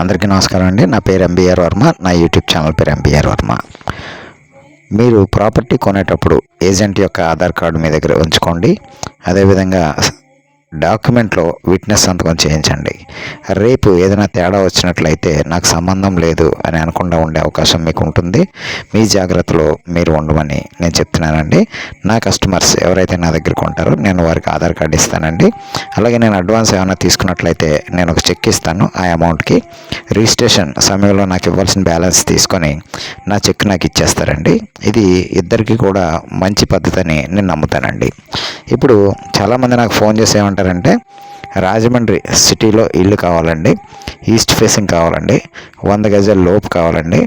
అందరికీ నమస్కారం అండి. నా పేరు ఎంబీఆర్ వర్మ. నా యూట్యూబ్ ఛానల్ పేరు ఎంబీఆర్ వర్మ. మీరు ప్రాపర్టీ కొనేటప్పుడు ఏజెంట్ యొక్క ఆధార్ కార్డు మీ దగ్గర ఉంచుకోండి. అదేవిధంగా డాక్యుమెంట్లో విట్నెస్ సంతకం చేయించండి. రేపు ఏదైనా తేడా వచ్చినట్లయితే నాకు సంబంధం లేదు అని అనకుండా ఉండే అవకాశం మీకు ఉంటుంది మీ జాగ్రత్తలో మీరు ఉండమని నేను చెప్తున్నానండి. నా కస్టమర్స్ ఎవరైతే నా దగ్గరకు ఉంటారో నేను వారికి ఆధార్ కార్డు ఇస్తానండి. అలాగే నేను అడ్వాన్స్ ఏమైనా తీసుకున్నట్లయితే నేను ఒక చెక్ ఇస్తాను ఆ అమౌంట్కి. రిజిస్ట్రేషన్ సమయంలో నాకు ఇవ్వాల్సిన బ్యాలెన్స్ తీసుకొని నా చెక్ నాకు ఇచ్చేస్తారండి. ఇది ఇద్దరికి కూడా మంచి పద్ధతి అని నేను నమ్ముతానండి. ఇప్పుడు చాలామంది నాకు ఫోన్ చేసి ఏమంటారంటే రాజమండ్రి సిటీలో ఇల్లు కావాలండి ఈస్ట్ ఫేసింగ్ కావాలండి వంద గజాల లోపు కావాలండి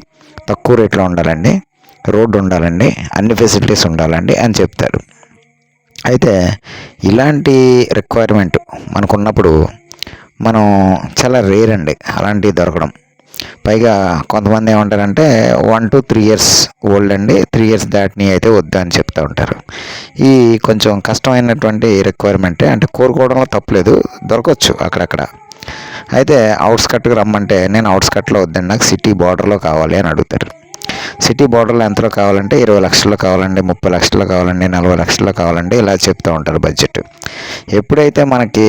తక్కువ రేట్లో ఉండాలండి రోడ్డు ఉండాలండి అన్ని ఫెసిలిటీస్ ఉండాలండి అని చెప్తారు. అయితే ఇలాంటి రిక్వైర్మెంట్ మనకున్నప్పుడు మనం చాలా రేర్ అండి అలాంటివి దొరకడం. పైగా కొంతమంది ఏమంటారంటే one two three years old అండి. త్రీ ఇయర్స్ దాటిని అయితే వద్దు అని చెప్తూ ఉంటారు. ఈ కొంచెం కష్టమైనటువంటి రిక్వైర్మెంటే అంటే కోరుకోవడంలో తప్పలేదు. దొరకవచ్చు అక్కడక్కడ. అయితే అవుట్స్కట్కి రమ్మంటే నేను అవుట్స్కట్లో వద్దండి. నాకు సిటీ బార్డర్లో కావాలి అని అడుగుతారు. సిటీ బార్డర్లో ఎంతలో కావాలంటే ఇరవై లక్షల్లో కావాలండి ముప్పై లక్షల్లో కావాలండి నలభై లక్షల్లో కావాలండి ఇలా చెప్తూ ఉంటారు బడ్జెట్ ఎప్పుడైతే మనకి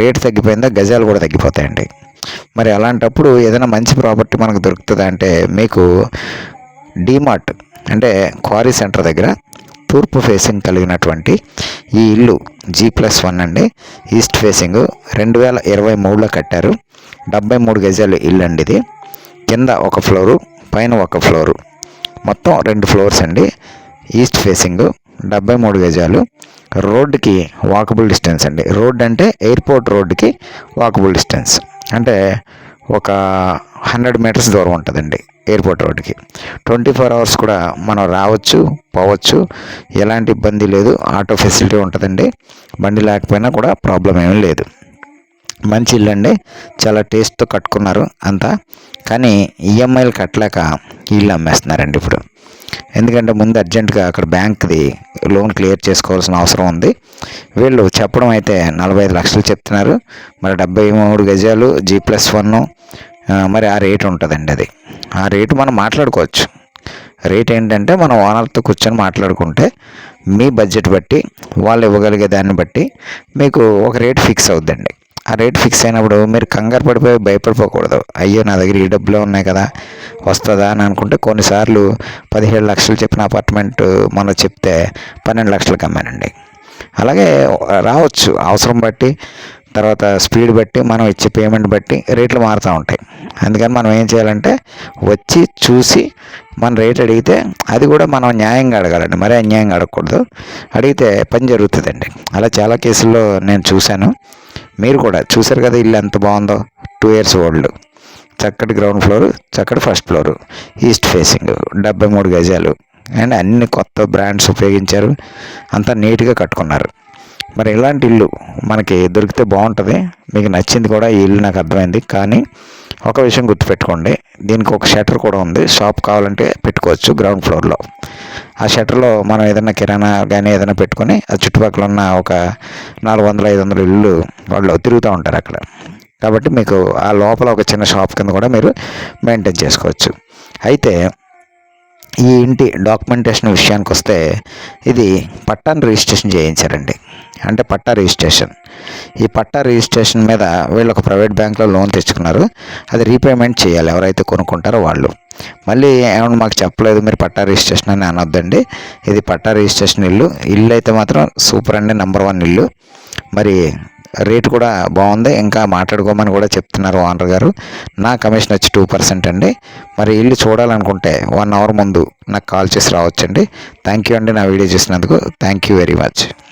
రేట్ తగ్గిపోయిందో గజాలు కూడా తగ్గిపోతాయండి. మరి అలాంటప్పుడు ఏదైనా మంచి ప్రాపర్టీ మనకు దొరుకుతుంది అంటే మీకు డీమార్ట్ అంటే క్వారీ సెంటర్ దగ్గర తూర్పు ఫేసింగ్ కలిగినటువంటి ఈ ఇల్లు జీ ప్లస్ వన్ అండి. ఈస్ట్ ఫేసింగ్ రెండు వేల ఇరవై మూడులో కట్టారు. డెబ్బై మూడు గజాలు ఇల్లు అండి ఇది. కింద ఒక ఫ్లోరు పైన ఒక ఫ్లోరు. మొత్తం రెండు ఫ్లోర్స్ అండి. ఈస్ట్ ఫేసింగ్ డెబ్బై మూడు గజాలు. రోడ్డుకి వాకబుల్ డిస్టెన్స్ అండి. రోడ్ అంటే ఎయిర్పోర్ట్ రోడ్డుకి వాకబుల్ డిస్టెన్స్. అంటే ఒక హండ్రెడ్ మీటర్స్ దూరం ఉంటుందండి ఎయిర్పోర్ట్ రోడ్డుకి. ట్వంటీ ఫోర్ అవర్స్ కూడా మనం రావచ్చు పోవచ్చు. ఎలాంటి ఇబ్బంది లేదు. ఆటో ఫెసిలిటీ ఉంటుందండి. బండి లేకపోయినా కూడా ప్రాబ్లం ఏమీ లేదు. మంచి ఇల్లు అండి. చాలా టేస్ట్తో కట్టుకున్నారు అంతా. కానీ ఈఎంఐలు కట్టలేక ఇల్లు అమ్మేస్తున్నారండి ఇప్పుడు. ఎందుకంటే ముందు అర్జెంటుగా అక్కడ బ్యాంక్ది లోన్ క్లియర్ చేసుకోవాల్సిన అవసరం ఉంది. వీళ్ళు చెప్పడం అయితే నలభై ఐదు లక్షలు చెప్తున్నారు. మరి డెబ్బై మూడు గజాలు జీ ప్లస్ వన్ మరి ఆ రేటు ఉంటుందండి అది. ఆ రేటు మనం మాట్లాడుకోవచ్చు. రేట్ ఏంటంటే మనం ఓనర్తో కూర్చొని మాట్లాడుకుంటే మీ బడ్జెట్ బట్టి వాళ్ళు ఇవ్వగలిగే దాన్ని బట్టి మీకు ఒక రేట్ ఫిక్స్ అవుద్దండి. ఆ రేట్ ఫిక్స్ అయినప్పుడు మీరు కంగారు పడిపోయి భయపడిపోకూడదు. అయ్యో నా దగ్గర ఈ డబ్బులు ఉన్నాయి కదా వస్తుందా అని అనుకుంటే కొన్నిసార్లు పదిహేడు లక్షలు చెప్పిన అపార్ట్మెంట్ మనం చెప్తే పన్నెండు లక్షలకు అమ్మానండి. అలాగే రావచ్చు అవసరం బట్టి తర్వాత స్పీడ్ బట్టి మనం ఇచ్చే పేమెంట్ బట్టి రేట్లు మారుతూ ఉంటాయి. అందుకని మనం ఏం చేయాలంటే వచ్చి చూసి మన రేట్ అడిగితే అది కూడా మనం న్యాయంగా అడగాలండి. మరీ అన్యాయంగా అడగకూడదు. అడిగితే పని జరుగుతుందండి. అలా చాలా కేసుల్లో నేను చూశాను. మీరు కూడా చూసారు కదా ఇల్లు ఎంత బాగుందో? టూ ఇయర్స్ ఓల్డ్ చక్కటి గ్రౌండ్ ఫ్లోర్ చక్కటి ఫస్ట్ ఫ్లోర్ ఈస్ట్ ఫేసింగ్ డెబ్బై మూడు గజాలు. అండ్ అన్ని కొత్త బ్రాండ్స్ ఉపయోగించారు. అంతా నీట్గా కట్టుకున్నారు. మరి ఇలాంటి ఇల్లు మనకి దొరికితే బాగుంటుంది. మీకు నచ్చింది కూడా ఈ ఇల్లు నాకు అర్థమైంది. కానీ ఒక విషయం గుర్తుపెట్టుకోండి. దీనికి ఒక షటర్ కూడా ఉంది. షాప్ కావాలంటే పెట్టుకోవచ్చు గ్రౌండ్ ఫ్లోర్లో. ఆ షటర్లో మనం ఏదైనా కిరాణా కానీ ఏదైనా పెట్టుకొని ఆ చుట్టుపక్కల ఉన్న ఒక నాలుగు వందల ఐదు వందల ఇల్లు వాళ్ళు తిరుగుతూ ఉంటారు అక్కడ. కాబట్టి మీకు ఆ లోపల ఒక చిన్న షాప్ కింద కూడా మీరు మెయింటైన్ చేసుకోవచ్చు. అయితే ఈ ఇంటి డాక్యుమెంటేషన్ విషయానికి వస్తే ఇది పట్టాను రిజిస్ట్రేషన్ చేయించారండి. అంటే పట్టా రిజిస్ట్రేషన్. ఈ పట్టా రిజిస్ట్రేషన్ మీద వీళ్ళు ఒక ప్రైవేట్ బ్యాంక్లో లోన్ తెచ్చుకున్నారు. అది రీపేమెంట్ చేయాలి. ఎవరైతే కొనుక్కుంటారో వాళ్ళు. మళ్ళీ ఏమన్నా మాకు చెప్పలేదు మీరు పట్టా రిజిస్ట్రేషన్ అని అనొద్దండి. ఇది పట్టా రిజిస్ట్రేషన్ ఇల్లు. ఇల్లు అయితే మాత్రం సూపర్ అండి నెంబర్ వన్ ఇల్లు. మరి రేటు కూడా బాగుంది. ఇంకా మాట్లాడుకోమని కూడా చెప్తున్నారు ఓనర్ గారు. నా కమిషన్ వచ్చి టూ పర్సెంట్ అండి. మరి ఇల్లు చూడాలనుకుంటే వన్ అవర్ ముందు నాకు కాల్ చేసి రావచ్చండి. థ్యాంక్ యూ అండి నా వీడియో చూసినందుకు. Thank you very much.